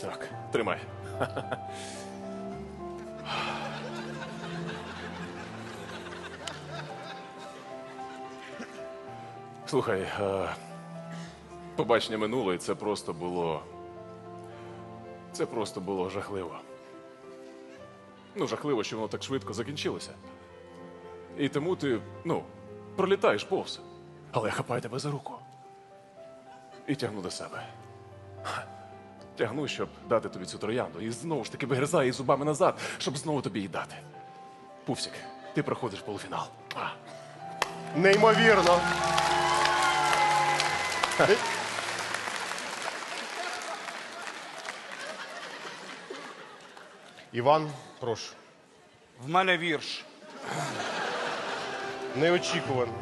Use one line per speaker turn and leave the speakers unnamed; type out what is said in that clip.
Так, тримай. Слухай, побачення минуло, і це просто було. Це просто було жахливо. Ну, жахливо, що воно так швидко закінчилося. І тому ти, ну, пролітаєш повз. Але я хапаю тебе за руку. І тягну до себе. Тягну, щоб дати тобі цю троянду. І знову ж таки вигризаю її зубами назад, щоб знову тобі її дати. Пупсик, ти проходиш полуфінал. А.
Неймовірно. Іван, прошу.
В мене вірш.
Неочікувано.